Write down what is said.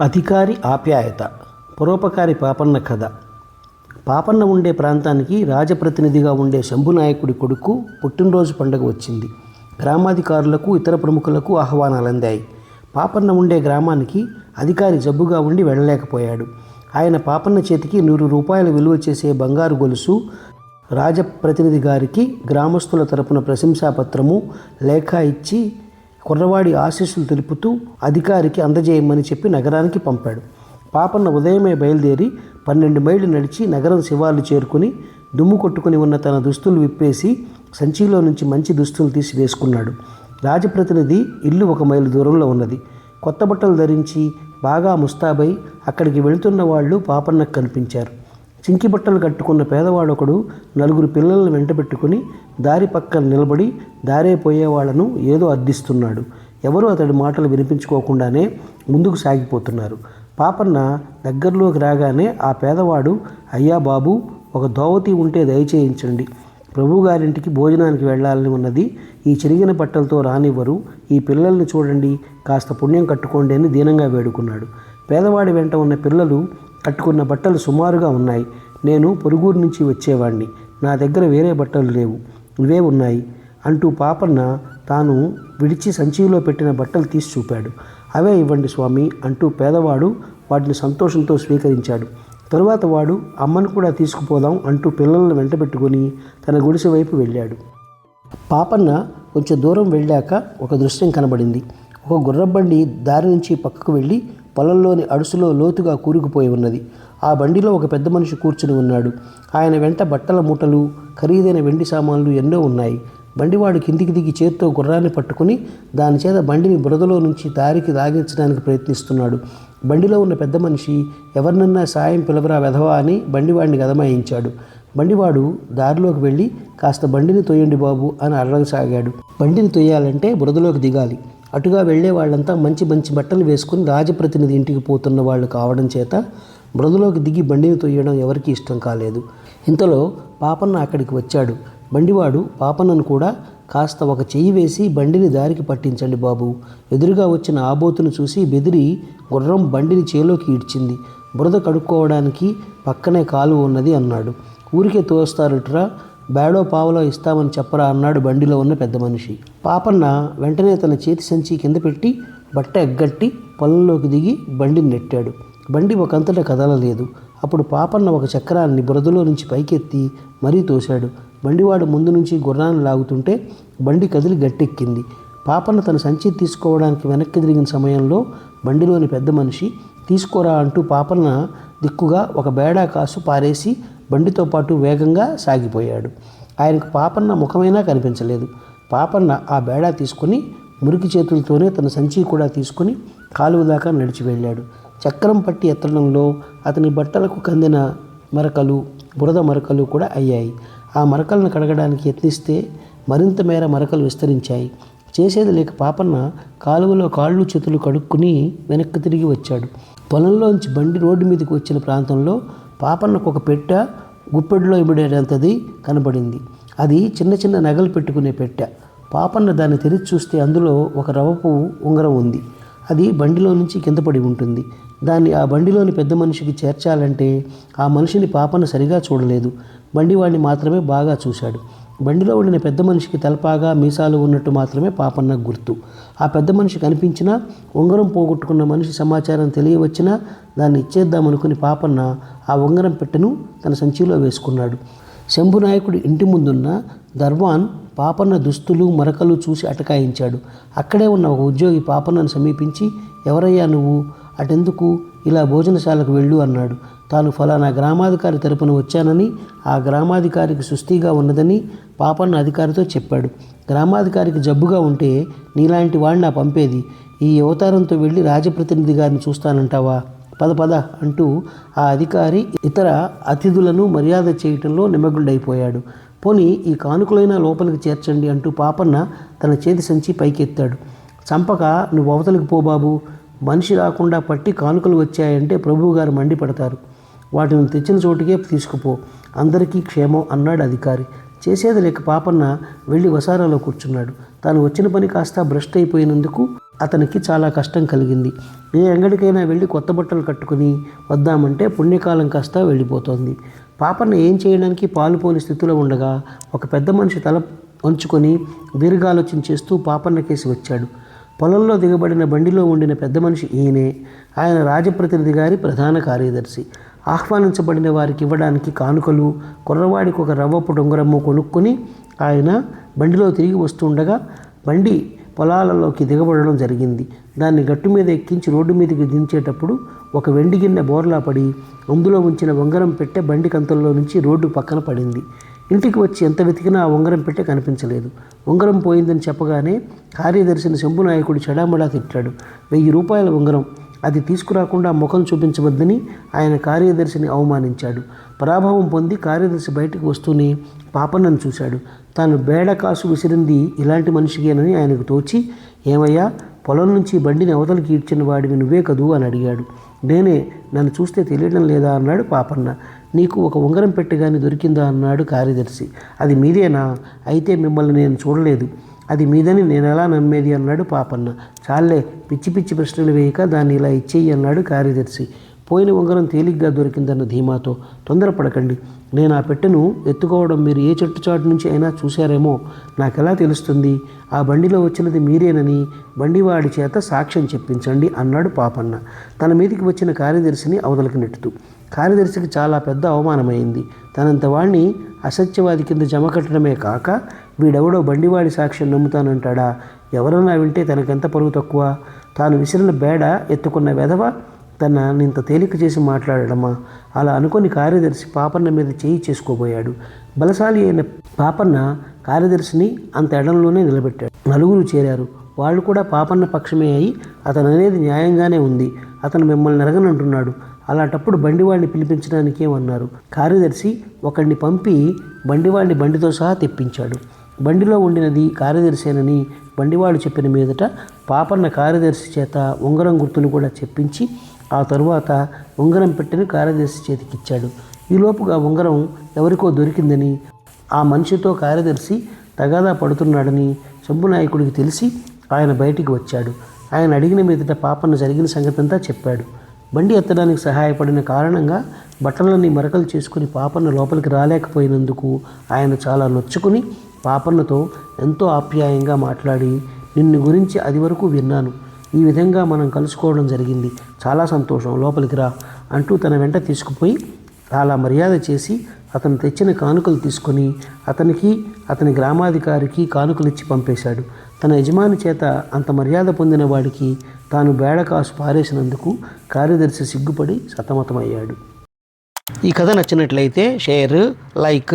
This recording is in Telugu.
అధికారి ఆప్యాయత పరోపకారి పాపన్న కథ. పాపన్న ఉండే ప్రాంతానికి రాజప్రతినిధిగా ఉండే శంభునాయకుడి కొడుకు పుట్టినరోజు పండుగ వచ్చింది. గ్రామాధికారులకు ఇతర ప్రముఖులకు ఆహ్వానాలు అందాయి పాపన్న ఉండే గ్రామానికి అధికారి జబ్బుగా ఉండి వెళ్ళలేకపోయాడు. ఆయన పాపన్న చేతికి నూరు రూపాయలు విలువ చేసే బంగారు గొలుసు రాజప్రతినిధి గారికి గ్రామస్తుల తరపున ప్రశంసాపత్రము లేఖ ఇచ్చి కుర్రవాడి ఆశీస్సులు తెలుపుతూ అధికారికి అందజేయమని చెప్పి నగరానికి పంపాడు. పాపన్న ఉదయమే బయలుదేరి పన్నెండు మైళ్ళు నడిచి నగరం శివార్లు చేరుకుని దుమ్ము కొట్టుకుని ఉన్న తన దుస్తులు విప్పేసి సంచిలో నుంచి మంచి దుస్తులు తీసి వేసుకున్నాడు. రాజప్రతినిధి ఇల్లు ఒక మైలు దూరంలో ఉన్నది. కొత్త బట్టలు ధరించి బాగా ముస్తాబై అక్కడికి వెళుతున్న వాళ్ళు పాపన్నకు కనిపించారు. చింకి బట్టలు కట్టుకున్న పేదవాడొకడు నలుగురు పిల్లలను వెంటబెట్టుకుని దారి పక్కన నిలబడి దారే పోయేవాళ్ళను ఏదో అర్థిస్తున్నాడు. ఎవరు అతడి మాటలు వినిపించుకోకుండానే ముందుకు సాగిపోతున్నారు. పాపన్న దగ్గరలోకి రాగానే ఆ పేదవాడు అయ్యా బాబు ఒక దోవతి ఉంటే దయచేయించండి. ప్రభుగారింటికి భోజనానికి వెళ్ళాలని ఉన్నది. ఈ చిరిగిన బట్టలతో రానివ్వరు. ఈ పిల్లల్ని చూడండి. కాస్త పుణ్యం కట్టుకోండి అని దీనంగా వేడుకున్నాడు. పేదవాడి వెంట ఉన్న పిల్లలు కట్టుకున్న బట్టలు సుమారుగా ఉన్నాయి. నేను పొరుగురు నుంచి వచ్చేవాడిని నా దగ్గర వేరే బట్టలు లేవు. ఇవే ఉన్నాయి అంటూ పాపన్న తాను విడిచి సంచిలో పెట్టిన బట్టలు తీసి చూపాడు. అవే ఇవ్వండి స్వామి అంటూ పేదవాడు వాటిని సంతోషంతో స్వీకరించాడు. తరువాత వాడు అమ్మను కూడా తీసుకుపోదాం అంటూ పిల్లలను వెంటబెట్టుకొని తన గుడిసె వైపు వెళ్ళాడు. పాపన్న కొంచెం దూరం వెళ్ళాక ఒక దృశ్యం కనబడింది. ఒక గుర్రబండి దారి నుంచి పక్కకు వెళ్ళి పొలంలోని అడుసులో లోతుగా కూరుకుపోయి ఉన్నది. ఆ బండిలో ఒక పెద్ద మనిషి కూర్చుని ఉన్నాడు. ఆయన వెంట బట్టల మూటలు ఖరీదైన వెండి సామాన్లు ఎన్నో ఉన్నాయి. బండివాడు కిందికి దిగి చేత్తో గుర్రాన్ని పట్టుకుని దాని చేత బండిని బురదలో నుంచి దారికి లాగించడానికి ప్రయత్నిస్తున్నాడు. బండిలో ఉన్న పెద్ద మనిషి ఎవరినన్నా సాయం పిలవరా వెధవా అని బండివాడిని గదమాయించాడు. బండివాడు దారిలోకి వెళ్ళి కాస్త బండిని తొయ్యండి బాబు అని అడగసాగాడు బండిని తొయ్యాలంటే బురదలోకి దిగాలి. అటుగా వెళ్ళే వాళ్ళంతా మంచి మంచి బట్టలు వేసుకుని రాజప్రతినిధి ఇంటికి పోతున్న వాళ్ళు కావడం చేత బురదలోకి దిగి బండిని తొయ్యడం ఎవరికీ ఇష్టం కాలేదు. ఇంతలో పాపన్న అక్కడికి వచ్చాడు. బండివాడు పాపన్నను కూడా కాస్త ఒక చెయ్యి వేసి బండిని దారికి పట్టించండి బాబు. ఎదురుగా వచ్చిన ఆబోతును చూసి బెదిరి గుర్రం బండిని చేలోకి ఈడ్చింది. బురద కడుక్కోవడానికి పక్కనే కాలువ ఉన్నది అన్నాడు. ఊరికే తోస్తారుట్రా బేడో పావలో ఇస్తామని చెప్పరా అన్నాడు బండిలో ఉన్న పెద్ద మనిషి. పాపన్న వెంటనే తన చేతి సంచి కింద పెట్టి బట్ట ఎగ్గట్టి పొలంలోకి దిగి బండిని నెట్టాడు. బండి ఒకంతట కదలలేదు. అప్పుడు పాపన్న ఒక చక్రాన్ని బురదలో నుంచి పైకెత్తి మరీ తోశాడు. బండివాడు ముందు నుంచి గుర్రాన్ని లాగుతుంటే బండి కదిలి గట్టెక్కింది. పాపన్న తన సంచి తీసుకోవడానికి వెనక్కి తిరిగిన సమయంలో బండిలోని పెద్ద మనిషి తీసుకోరా అంటూ పాపన్న దిక్కుగా ఒక బేడా కాసు పారేసి బండితో పాటు వేగంగా సాగిపోయాడు. ఆయనకు పాపన్న ముఖమైనా కనిపించలేదు. పాపన్న ఆ బేడా తీసుకుని మురికి చేతులతోనే తన సంచి కూడా తీసుకుని కాలువ దాకా నడిచి వెళ్ళాడు. చక్రం పట్టి ఎత్తడంలో అతని బట్టలకు కందిన మరకలు బురద మరకలు కూడా అయ్యాయి. ఆ మరకలను కడగడానికి యత్నిస్తే మరింత మేర మరకలు విస్తరించాయి. చేసేది లేక పాపన్న కాలువలో కాళ్ళు చేతులు కడుక్కుని వెనక్కి తిరిగి వచ్చాడు. పొలంలోంచి బండి రోడ్డు మీదకి వచ్చిన ప్రాంతంలో పాపన్నకు ఒక పెట్ట గుప్పెడులో ఇమిడేటంతది కనబడింది. అది చిన్న చిన్న నగలు పెట్టుకునే పెట్టె. పాపన్న దాన్ని తెరిచి చూస్తే అందులో ఒక రవపు ఉంగరం ఉంది. అది బండిలో నుంచి కింద పడి ఉంటుంది. దాన్ని ఆ బండిలోని పెద్ద మనిషికి చేర్చాలంటే ఆ మనిషిని పాపన్న సరిగా చూడలేదు. బండివాడిని మాత్రమే బాగా చూశాడు. బండిలో ఉండిన పెద్ద మనిషికి తలపాగా మీసాలు ఉన్నట్టు మాత్రమే పాపన్న గుర్తు. ఆ పెద్ద మనిషి కనిపించినా ఉంగరం పోగొట్టుకున్న మనిషి సమాచారం తెలియవచ్చినా దాన్ని ఇచ్చేద్దామనుకుని పాపన్న ఆ ఉంగరం పెట్టెను తన సంచిలో వేసుకున్నాడు. శంభునాయకుడు ఇంటి ముందున్న దర్వాన్ పాపన్న దుస్తులు మరకలు చూసి అటకాయించాడు. అక్కడే ఉన్న ఒక ఉద్యోగి పాపన్నను సమీపించి ఎవరయ్యా నువ్వు? అటెందుకు? ఇలా భోజనశాలకు వెళ్ళు అన్నాడు. తాను ఫలానా గ్రామాధికారి తరపున వచ్చానని ఆ గ్రామాధికారికి సుస్థిగా ఉన్నదని పాపన్న అధికారితో చెప్పాడు. గ్రామాధికారికి జబ్బుగా ఉంటే నీలాంటి వాడిని నా పంపేది. ఈ అవతారంతో వెళ్ళి రాజప్రతినిధి గారిని చూస్తానంటావా? పద పద అంటూ ఆ అధికారి ఇతర అతిథులను మర్యాద చేయటంలో నిమగ్నుడైపోయాడు. పోని ఈ కానుకలైన లోపలికి చేర్చండి అంటూ పాపన్న తన చేతి సంచి పైకెత్తాడు. చంపక నువ్వు అవతలికి పో బాబు. మనిషి రాకుండా పట్టి కానుకలు వచ్చాయంటే ప్రభువుగారు మండిపడతారు. వాటిని తెచ్చిన చోటుకే తీసుకుపో. అందరికీ క్షేమం అన్నాడు అధికారి. చేసేది లేక పాపన్న వెళ్ళి వసారాలో కూర్చున్నాడు. తాను వచ్చిన పని కాస్త భ్రష్ట్ అయిపోయినందుకు అతనికి చాలా కష్టం కలిగింది. ఏ అంగడికైనా వెళ్ళి కొత్త బట్టలు కట్టుకుని వద్దామంటే పుణ్యకాలం కాస్త వెళ్ళిపోతోంది. పాపను ఏం చేయడానికి పాలుపోని స్థితిలో ఉండగా ఒక పెద్ద మనిషి తల వంచుకొని దీర్ఘాలోచన చేస్తూ పాపన్న కేసి వచ్చాడు. పొలంలో దిగబడిన బండిలో ఉండిన పెద్ద మనిషి ఈయనే. ఆయన రాజప్రతినిధి గారి ప్రధాన కార్యదర్శి. ఆహ్వానించబడిన వారికి ఇవ్వడానికి కానుకలు కుర్రవాడికి ఒక రవ్వపు డొంగరమ్ము కొనుక్కొని ఆయన బండిలో తిరిగి వస్తుండగా బండి పొలాలలోకి దిగబడడం జరిగింది. దాన్ని గట్టు మీద ఎక్కించి రోడ్డు మీదకి దించేటప్పుడు ఒక వెండి గిన్నె బోర్లా పడి అందులో ఉంచిన ఉంగరం పెట్టె బండి కంతల్లో నుంచి రోడ్డు పక్కన పడింది. ఇంటికి వచ్చి ఎంత వెతికినా ఆ ఉంగరం పెట్టె కనిపించలేదు. ఉంగరం పోయిందని చెప్పగానే కార్యదర్శిని శంభునాయకుడు చెడామడా తిట్టాడు. వెయ్యి రూపాయల ఉంగరం. అది తీసుకురాకుండా ముఖం చూపించవద్దని ఆయన కార్యదర్శిని అవమానించాడు. పరాభవం పొంది కార్యదర్శి బయటకు వస్తూనే పాపన్నను చూశాడు. తాను బేడ కాసు విసిరింది ఇలాంటి మనిషికేనని ఆయనకు తోచి ఏమయ్యా పొలం నుంచి బండిని అవతలికి ఈడ్చిన వాడివి నువ్వే కదూ? అని అడిగాడు. నేనే నన్ను చూస్తే తెలియడం లేదా? అన్నాడు పాపన్న. నీకు ఒక ఉంగరం పెట్టగాని దొరికిందా? అన్నాడు కార్యదర్శి. అది మీదేనా? అయితే మిమ్మల్ని నేను చూడలేదు. అది మీదని నేను ఎలా నమ్మేది అన్నాడు పాపన్న. చాలే పిచ్చి పిచ్చి ప్రశ్నలు వేయక దాన్ని ఇలా ఇచ్చేయి అన్నాడు కార్యదర్శి. పోయిన ఉంగరం తేలిగ్గా దొరికిందన్న ధీమాతో. తొందరపడకండి. నేను ఆ పెట్టెను ఎత్తుకోవడం మీరు ఏ చెట్టు చాటు నుంచి అయినా చూశారేమో. నాకెలా తెలుస్తుంది? ఆ బండిలో వచ్చినది మీరేనని బండివాడి చేత సాక్ష్యం చెప్పించండి అన్నాడు పాపన్న. తన మీదికి వచ్చిన కార్యదర్శిని అవతలకి నెట్టుతూ. కార్యదర్శికి చాలా పెద్ద అవమానమైంది. తనంత వాణ్ణి అసత్యవాది కింద జమ కట్టడమే కాక వీడెవడో బండివాడి సాక్ష్యం నమ్ముతానంటాడా? ఎవరన్నా వింటే తనకెంత పరువు తక్కువ? తాను విసిరిన బేడ ఎత్తుకున్న వెధవ తన ఇంత తేలిక చేసి మాట్లాడడమా? అలా అనుకొని కార్యదర్శి పాపన్న మీద చేయి చేసుకోబోయాడు. బలశాలి అయిన పాపన్న కార్యదర్శిని అంత ఎడంలోనే నిలబెట్టాడు. నలుగురు చేరారు. వాళ్ళు కూడా పాపన్న పక్షమే అయి అతను అనేది న్యాయంగానే ఉంది. అతను మిమ్మల్ని ఎరగనంటున్నాడు అలాంటప్పుడు బండివాడిని పిలిపించడానికేమన్నారు? కార్యదర్శి ఒకడిని పంపి బండివాడిని బండితో సహా తెప్పించాడు. బండిలో ఉండినది కార్యదర్శేనని బండివాడు చెప్పిన మీదట పాపన్న కార్యదర్శి చేత ఉంగరం గుర్తును కూడా చెప్పించి ఆ తరువాత ఉంగరం పెట్టిన కార్యదర్శి చేతికిచ్చాడు. ఈలోపుగా ఉంగరం ఎవరికో దొరికిందని ఆ మనిషితో కార్యదర్శి తగాదా పడుతున్నాడని శంభునాయకుడికి తెలిసి ఆయన బయటికి వచ్చాడు. ఆయన అడిగిన మీదట పాపన్న జరిగిన సంగతంతా చెప్పాడు. బండి ఎత్తడానికి సహాయపడిన కారణంగా బట్టలన్నీ మరకలు చేసుకుని పాపన్న లోపలికి రాలేకపోయినందుకు ఆయన చాలా నొచ్చుకుని పాపన్నతో ఎంతో ఆప్యాయంగా మాట్లాడి నిన్ను గురించి అది వరకు విన్నాను. ఈ విధంగా మనం కలుసుకోవడం జరిగింది. చాలా సంతోషం. లోపలికి రా అంటూ తన వెంట తీసుకుపోయి చాలా మర్యాద చేసి అతను తెచ్చిన కానుకలు తీసుకొని అతనికి అతని గ్రామాధికారికి కానుకలు ఇచ్చి పంపేశాడు. తన యజమాని చేత అంత మర్యాద పొందిన వాడికి తాను బేడకాసు పారేసినందుకు కార్యదర్శి సిగ్గుపడి సతమతమయ్యాడు. ఈ కథ నచ్చినట్లయితే షేర్ లైక్